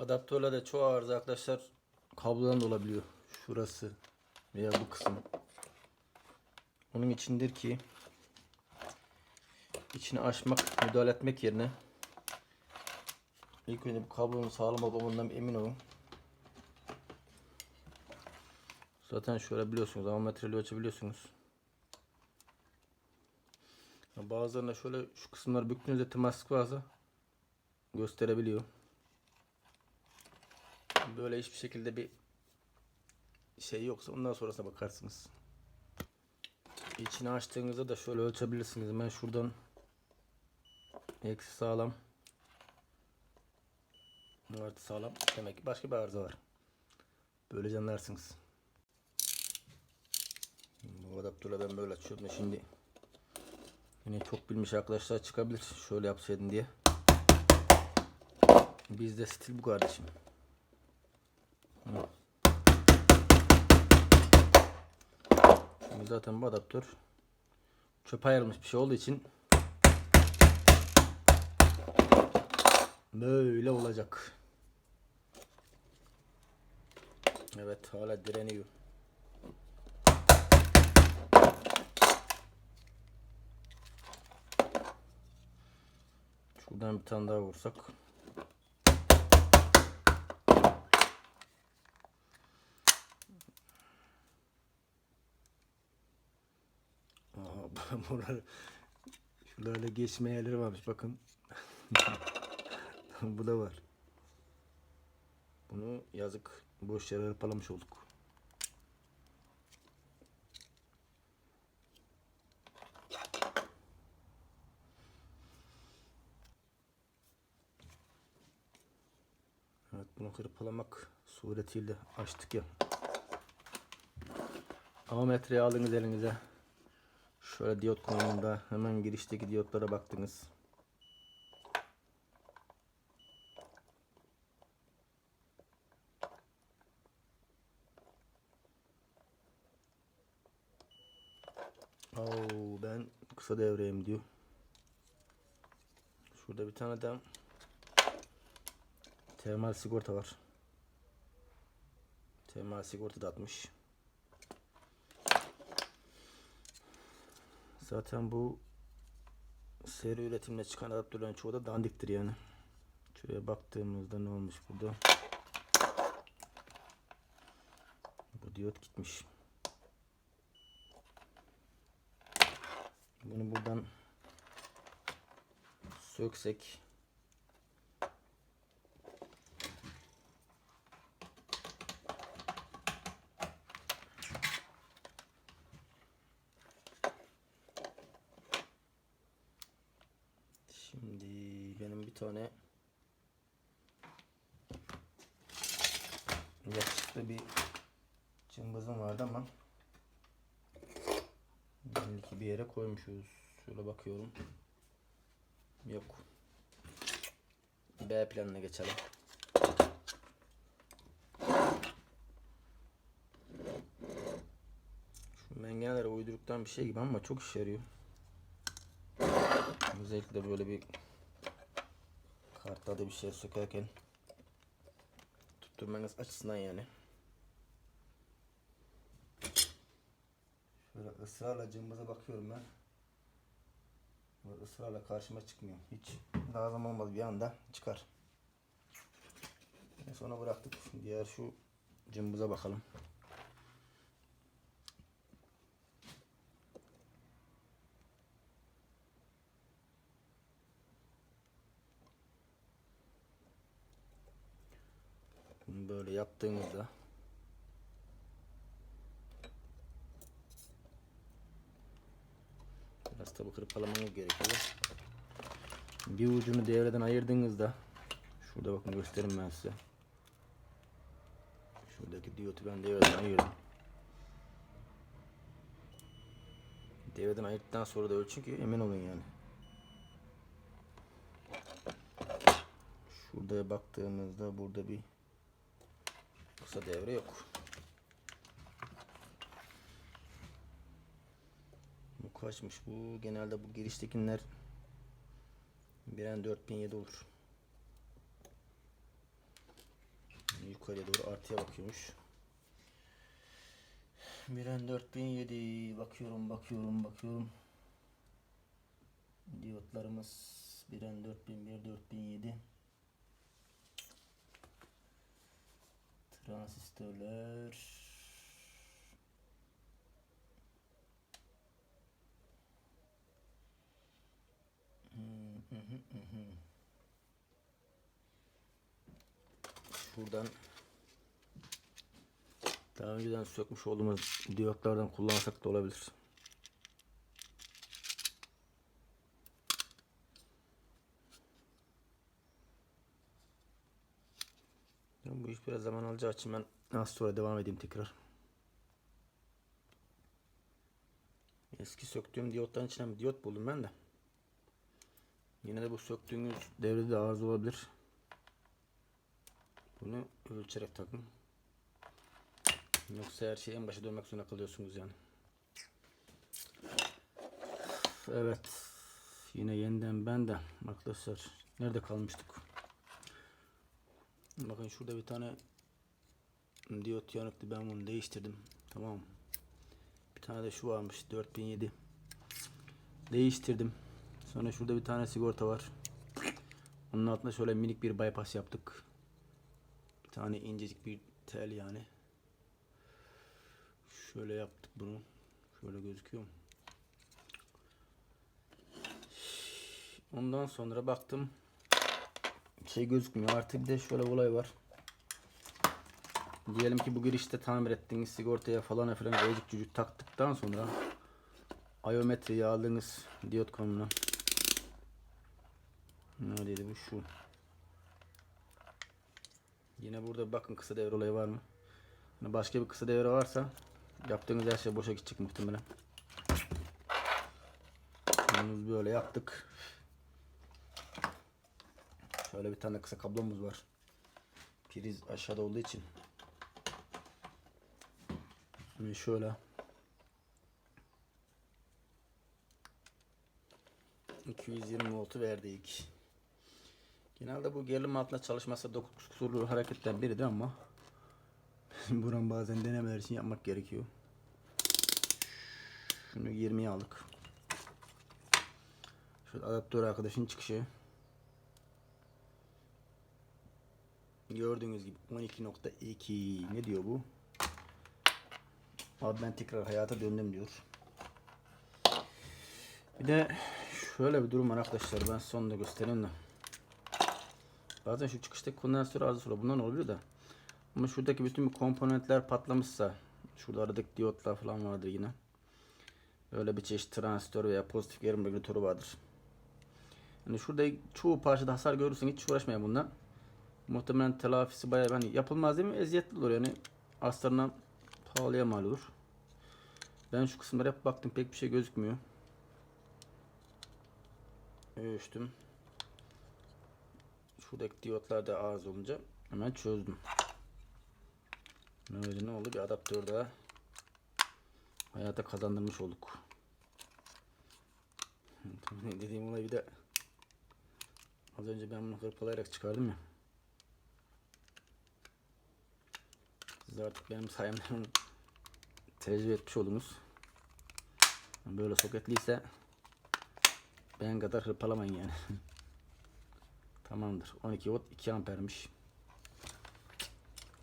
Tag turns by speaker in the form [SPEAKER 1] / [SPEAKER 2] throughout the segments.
[SPEAKER 1] Adaptörlerde çoğu arıza arkadaşlar kablodan da olabiliyor. Şurası veya bu kısım. Onun içindir ki içini açmak, müdahale etmek yerine ilk önce bu kablonun sağlam olup olmadığından emin olun. Zaten şöyle biliyorsunuz ammetreli ölçebiliyorsunuz. Ya Bazılarında şöyle şu kısımlar büktüğünüzde temaslık varsa gösterebiliyor. Böyle hiçbir şekilde bir şey yoksa ondan sonrasına bakarsınız. İçini açtığınızda da şöyle ölçebilirsiniz. Hemen şuradan eksi sağlam artı sağlam. Demek ki başka bir arıza var. Böylece anlarsınız. Bu adaptörle ben böyle açıyorum şimdi yine çok bilmiş arkadaşlar çıkabilir. Şöyle yapsaydım diye. Bizde stil bu kardeşim. Şimdi zaten bu adaptör çöpe ayrılmış bir şey olduğu için böyle olacak. Evet hala direniyor. Şuradan bir tane daha vursak. Aa, buralar, şuralarda geçme yerleri varmış bakın. Bu da var. Bunu yazık boş yere hırpalamış olduk. Evet bunu hırpalamak suretiyle açtık ya. Avometreyi aldınız elinize. Şöyle diyot konumunda hemen girişteki diyotlara baktınız. Oo, ben kısa devreyim diyor. Şurada bir tane de termal sigorta var. Termal sigorta da atmış. Zaten bu seri üretimle çıkan adaptörlerin çoğu da dandiktir yani. Şuraya baktığımızda ne olmuş burada? Bu diyot gitmiş. Bunu buradan söksek Şimdi benim bir tane yakışıklı bir cımbızım vardı ama belki bir yere koymuşuz. Şöyle bakıyorum. Yok. B planına geçelim. Şu mengenelere uyduruktan bir şey gibi ama çok işe yarıyor. Özellikle böyle bir kartta da bir şey sökerken tutturmanız açısından yani. Şöyle ısrarla cımbıza bakıyorum ben. Böyle ısrarla karşıma çıkmıyor. Hiç lazım olmadı bir anda çıkar. Sonra bıraktık. Diğer şu cımbıza bakalım. Bunu böyle yaptığınızda biraz tabi hırpalamanız gerekiyor. Bir ucunu devreden ayırdığınızda şurada bakın göstereyim ben size. Şuradaki diyotu ben devreden ayırdım. Devreden ayırdıktan sonra da ölçün ki emin olun yani. Şurada baktığımızda burada bir kısa devre yok. Bu kaçmış bu? Genelde bu giriştekiler biren 4007 olur. yukarıya doğru artıya bakıyormuş. Miren 4007 bakıyorum bakıyorum bakıyorum. Diyotlarımız Biren 4001 4007 Transistörler. Şuradan daha önceden sökmüş olduğumuz diyotlardan kullansak da olabilir. Biraz zaman alacağı için ben az sonra devam edeyim tekrar. Eski söktüğüm diyotların içinden bir diyot buldum ben de. Yine de bu söktüğünüz devrede de olabilir. Bunu ölçerek takın. Yoksa her şeyi en başa dönmek zorunda kalıyorsunuz yani. Evet. Yine yeniden ben de arkadaşlar. Nerede kalmıştık? Bakın şurada bir tane diyot yanıktı. Ben bunu değiştirdim. Tamam. Bir tane de şu varmış. 4007. Değiştirdim. Sonra şurada bir tane sigorta var. Onun altında şöyle minik bir bypass yaptık. Bir tane incecik bir tel yani. Şöyle yaptık bunu. Şöyle gözüküyor mu? Ondan sonra baktım. Şey gözükmüyor. Artık bir de şöyle bir olay var. Diyelim ki bu girişte tamir ettiğiniz sigortaya falan filan azıcık cücük taktıktan sonra Iometreyi aldığınız diyot konumuna Neredeydi bu şu Yine burada bakın kısa devre olayı var mı? Hani başka bir kısa devre varsa yaptığınız her şey boşa gidecek muhtemelen. Bunu böyle yaptık. Şöyle bir tane kısa kablomuz var. Priz aşağıda olduğu için. Şimdi şöyle. 220 voltu verdik. Genelde bu gerilim altında çalışması 9 kusurlu hareketten biridir ama buran bazen denemeler için yapmak gerekiyor. Şunu 20'ye aldık. Şu adaptör arkadaşın çıkışı. Gördüğünüz gibi 12.2 ne diyor bu? Abi ben tekrar hayata döndüm diyor. Bir de şöyle bir durum var arkadaşlar. Ben sonunda göstereyim de. Bazen şu çıkıştaki kondansatör arızası oluyor. Bundan oluyor da. Ama şuradaki bütün bu komponentler patlamışsa şurada aradaki diyotlar falan vardır yine. Böyle bir çeşit transistör veya pozitif gerilim regülatörü vardır. Yani şurada çoğu parçada hasar görürsen hiç uğraşmayın bundan. Muhtemelen telafisi bayağı hani yapılmaz değil mi? Eziyetli olur yani. Aslarına pahalıya mal olur. Ben şu kısımlara hep baktım pek bir şey gözükmüyor. Ölçtüm. Şuradaki diyotlar da az olunca hemen çözdüm. Böyle ne oldu? Bir adaptör daha hayata kazandırmış olduk. Dediğim olay bir de az önce ben bunu hırpalayarak çıkardım ya. Siz artık benim sayemde bunu tecrübe etmiş oldunuz. Böyle soketliyse ben kadar hırpalamayın yani. Tamamdır. 12 volt 2 ampermiş.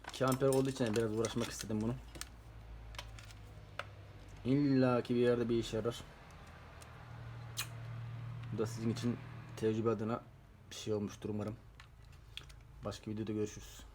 [SPEAKER 1] 2 amper olduğu için biraz uğraşmak istedim bunu. İlla ki bir yerde bir işe yarar. Bu da sizin için tecrübe adına bir şey olmuştur umarım. Başka videoda görüşürüz.